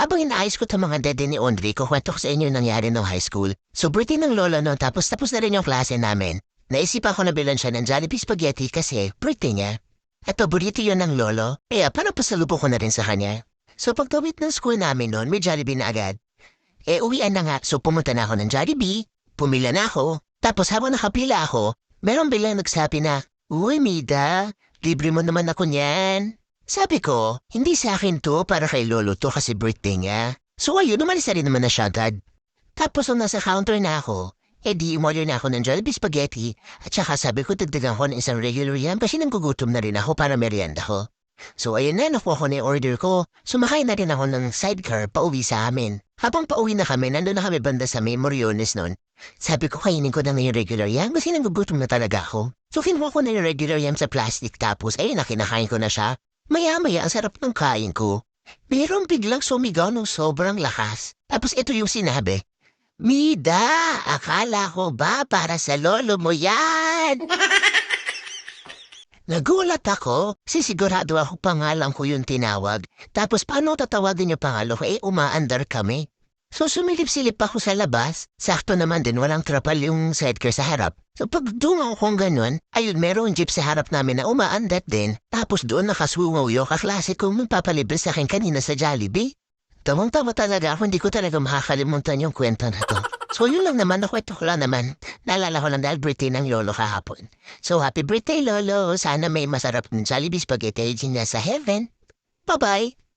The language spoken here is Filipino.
Habang inaayos ko itong mga dede ni Audrey, kukwento ko sa inyo yung nangyari ng high school. So, birthday ng lola noon, tapos tapos na rin yung klase namin. Naisipan ko na bilan siya ng Jollibee Spaghetti kasi birthday niya. At paborito yun ng lolo, kaya parang pasalubo ko na rin sa kanya. So, pagtawid ng school namin noon, may Jollibee na agad. Eh, uwian na nga, so pumunta na ako ng Jollibee, pumila na ako, tapos habang nakapila ako, meron bilang nagsabi na, Uy, Mida, libre mo naman ako niyan. Sabi ko, hindi sa akin to para kay Lolo to kasi birthday niya. So ayun, umalis na rin naman na siya agad. Tapos nung nasa counter na ako, eh di umorder na ako ng Jollibee Spaghetti at saka sabi ko dagdagan ko ng isang regular yan kasi nanggugutom na rin ako para merienda ko. So ayun na, nakuha ko na order ko. Sumakay na rin ako ng sidecar pauwi sa amin. Habang pauwi na kami, nandun na kami banda sa may noon. Sabi ko, kainin ko na ng regular yam kasi nanggugutom na talaga ako. So kinuha ko na yung regular yam sa plastic tapos ayun na kinakain ko na siya. Maya-maya ang sarap ng kain ko. Merong biglang sumigaw ng sobrang lakas. Tapos ito yung sinabi, Mida, akala ko ba para sa lolo mo yan? Nagulat ako, sisigurado ako pangalan ko yung tinawag. Tapos paano tatawagin yung pangalo ko? Eh, umaandar kami. So sumilip-silip ako sa labas. Sakto naman din walang trapal yung sidecar sa harap. So pag dungaw kong ganun, ayun merong jeep sa harap namin na umaandat din. Tapos doon nakasungaw yung kaklase kong magpapalibre sa akin kanina sa Jollibee. Tawang-tawa talaga ako, hindi ko talaga makakalimutan yung kwento na to. So yun lang naman, nakwento ko lang naman. Naalala ko lang dahil birthday ng lolo kahapon. So happy birthday lolo, sana may masarap ng Jollibee spaghetti na sa heaven. Bye-bye!